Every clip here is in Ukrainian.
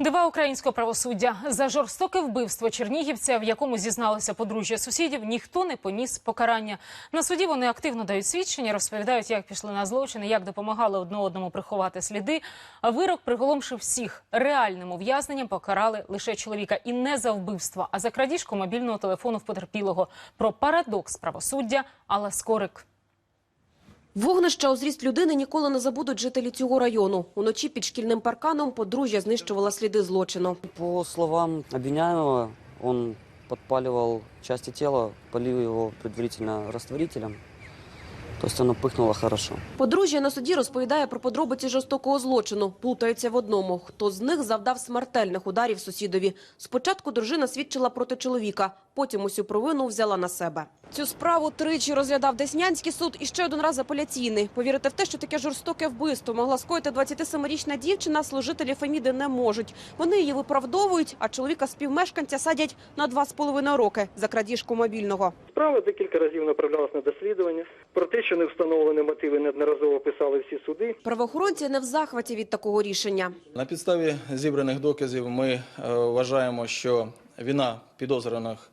Дива українського правосуддя за жорстоке вбивство чернігівця, в якому зізналося подружжя сусідів, ніхто не поніс покарання. На суді вони активно дають свідчення, розповідають, як пішли на злочини, як допомагали одне одному приховати сліди. А вирок приголомшив всіх. Реальним ув'язненням покарали лише чоловіка і не за вбивство, а за крадіжку мобільного телефону в потерпілого. Про парадокс правосуддя Алла Скорик. Вогнища у зріст людини ніколи не забудуть жителі цього району. Уночі під шкільним парканом подружжя знищувала сліди злочину. По словам обвиняемого, он подпаливал части тела, полил его предварительно растворителем. То есть оно пыхнуло хорошо. Подружжя на суді розповідає про подробиці жорстокого злочину. Плутаються в одному. Хто з них завдав смертельних ударів сусідові. Спочатку дружина свідчила проти чоловіка, потім усю провину взяла на себе. Цю справу тричі розглядав Деснянський суд і ще один раз апеляційний. Повірити в те, що таке жорстоке вбивство могла скоїти 27-річна дівчина, служителі Феміди не можуть. Вони її виправдовують, а чоловіка співмешканця садять на два з половиною роки за крадіжку мобільного. Справа декілька разів направлялась на дослідження. Про те, що не встановлені мотиви, неодноразово писали всі суди. Правоохоронці не в захваті від такого рішення. На підставі зібраних доказів ми е, вважаємо, що вина підозрюваних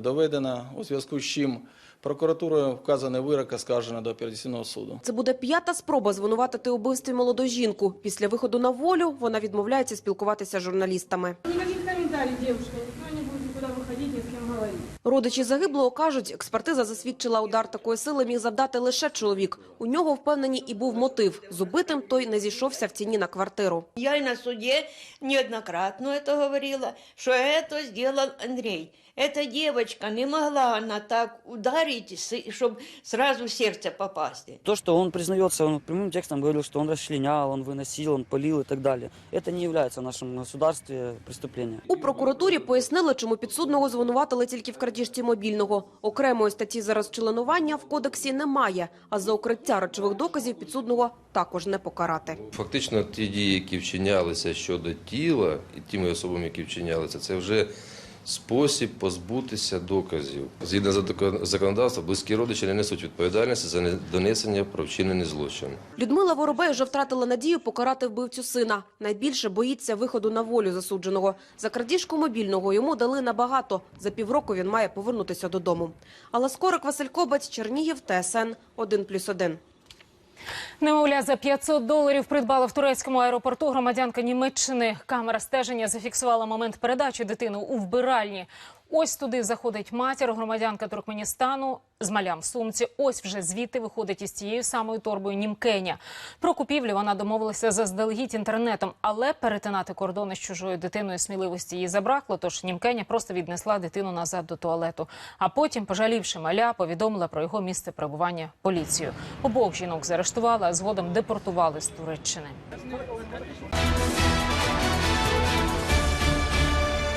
доведена, у зв'язку з чим прокуратурою вказаний вирок оскаржено до апеляційного суду. Це буде п'ята спроба звинуватити у вбивстві молоду жінку. Після виходу на волю вона відмовляється спілкуватися з журналістами. Никаких комментариев, девушка. Никто не будет никуда выходить, ни с кем говорить. Родичі загиблого кажуть, експертиза засвідчила удар такої сили міг завдати лише чоловік. У нього впевнені і був мотив. З убитим той не зійшовся в ціні на квартиру. Я и на суде неоднократно это говорила, что это сделал Андрей. Эта девочка не могла она так ударить, чтобы сразу в сердце попасть. То, что он признается, он прямым текстом говорил, что он расчленял, он выносил, он полил и так далее. Это не является в нашем государстве преступлением. У прокуратурі пояснили, чому підсудного звинуватили тільки в крадіжці мобільного. Окремої статті за розчленування в кодексі немає, а за укриття речових доказів підсудного також не покарати. Фактично, ті дії, які вчинялися щодо тіла, і тими особами, які вчинялися, це вже спосіб позбутися доказів. Згідно з закон- законодавством, близькі родичі не несуть відповідальності за недонесення про вчинений злочин. Людмила Воробей вже втратила надію покарати вбивцю сина. Найбільше боїться виходу на волю засудженого. За крадіжку мобільного йому дали набагато. За півроку він має повернутися додому. Але Скорик Василь Кобець, Чернігів, ТСН 1+,1. Немовля за 500 доларів придбала в турецькому аеропорту громадянка Німеччини. Камера стеження зафіксувала момент передачі дитини у вбиральні. Ось туди заходить матір, громадянка Туркменістану з малям в сумці. Ось вже звідти виходить із цією самою торбою Німкеня. Про купівлю вона домовилася заздалегідь інтернетом, але перетинати кордони з чужою дитиною сміливості їй забракло. Тож Німкеня просто віднесла дитину назад до туалету. А потім, пожалівши маля, повідомила про його місце перебування поліцію. Обох жінок заарештували, а згодом депортували з Туреччини.